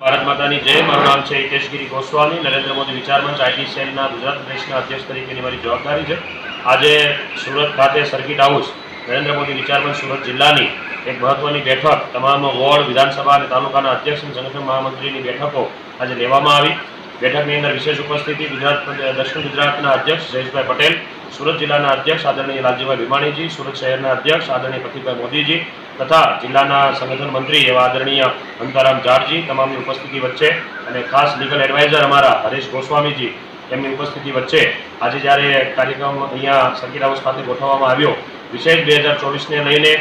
ભારત માતાની જય, મારું નામ છે હિતેશગીરી ગોસ્વામી. નરેન્દ્ર મોદી વિચાર મંચ આઈટી ગુજરાત પ્રદેશના અધ્યક્ષ તરીકેની મારી જવાબદારી છે. આજે સુરત ખાતે સર્કિટ હાઉસ, નરેન્દ્ર મોદી વિચારમંચ સુરત જિલ્લાની એક મહત્વની બેઠક તમામ વોર્ડ, વિધાનસભા અને તાલુકાના અધ્યક્ષ અને સંગઠન મહામંત્રીની બેઠકો આજે લેવામાં આવી. બેઠકની અંદર વિશેષ ઉપસ્થિતિ ગુજરાત, દક્ષિણ ગુજરાતના અધ્યક્ષ જયેશભાઈ પટેલ, સુરત જિલ્લાના અધ્યક્ષ આદરણીય લાલજીભાઈ ભીમાણીજી, સુરત શહેરના અધ્યક્ષ આદરણીય પ્રતિકભાઈ મોદીજી તથા જિલ્લાના સંગઠન મંત્રી એવા આદરણીય અંતારામ જાડજી તમામની ઉપસ્થિતિ વચ્ચે અને ખાસ લીગલ એડવાઇઝર અમારા હરેશ ગોસ્વામીજી એમની ઉપસ્થિતિ વચ્ચે આજે જ્યારે કાર્યક્રમ અહીંયા સર્કિટ હાઉસ ખાતે ગોઠવવામાં આવ્યો. વિશેષ બે હજાર ચોવીસને લઈને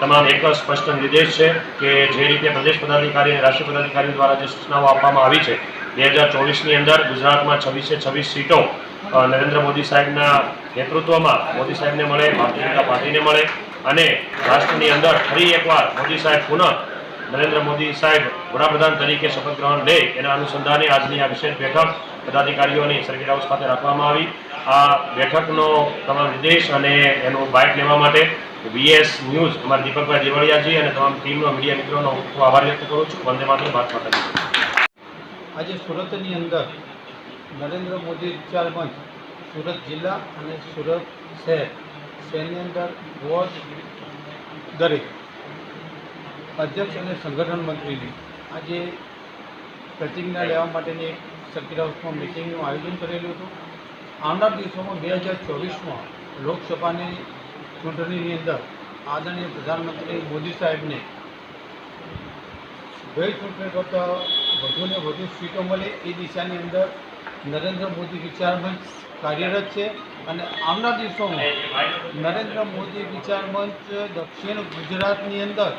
તમામ એક સ્પષ્ટ નિર્દેશ છે કે જે રીતે પ્રદેશ પદાધિકારી અને રાષ્ટ્રીય પદાધિકારી દ્વારા જે સૂચનાઓ આપવામાં આવી છે, બે હજાર ચોવીસની અંદર ગુજરાતમાં છવ્વીસે છવ્વીસ સીટો નરેન્દ્ર મોદી સાહેબના નેતૃત્વમાં મોદી સાહેબને મળે, ભારતીય જનતા પાર્ટીને મળે અને રાષ્ટ્રની અંદર ફરી એકવાર મોદી સાહેબ પુનઃ નરેન્દ્ર મોદી સાહેબ વડાપ્રધાન તરીકે શપથ ગ્રહણ લે, એના અનુસંધાને આજની આ વિશેષ બેઠક પદાધિકારીઓની સર્કિટ હાઉસ ખાતે રાખવામાં આવી. આ બેઠકનો તમામ નિર્દેશ અને એનું બાઇક લેવા માટે વીએસ ન્યૂઝ અમારા દીપકભાઈ દેવળિયાજી અને તમામ ટીમનો મીડિયા મિત્રોનો હું આભાર વ્યક્ત કરું છું. વંદે માત્ર ભારત માતા આજે સુરતની અંદર નરેન્દ્ર મોદી વિચાર મંચ, સુરત જિલ્લા અને સુરત શહેર, શહેરની અંદર વોર્ડ દરેક અધ્યક્ષ અને સંગઠન મંત્રીની આજે પ્રતિજ્ઞા લેવા માટેની સર્કિટ હાઉસમાં મિટિંગનું આયોજન કરેલું હતું. આવનાર દિવસોમાં બે હજાર ચોવીસમાં લોકસભાની ચૂંટણીની અંદર આદરણીય પ્રધાનમંત્રી મોદી સાહેબને ગઈ ચૂંટણી કરતાં વધુને વધુ સીટો મળે. એ દિશાની અંદર નરેન્દ્ર મોદી વિચારમંચ કાર્યરત છે અને આવના દિવસોમાં નરેન્દ્ર મોદી વિચાર મંચ દક્ષિણ ગુજરાતની અંદર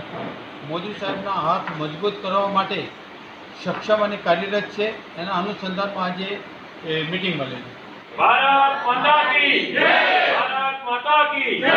મોદી સાહેબના હાથ મજબૂત કરવા માટે સક્ષમ અને કાર્યરત છે. એના અનુસંધાનમાં આજે મિટિંગ મળેલી. ભારત માતા કી જય! ભારત માતા કી જય!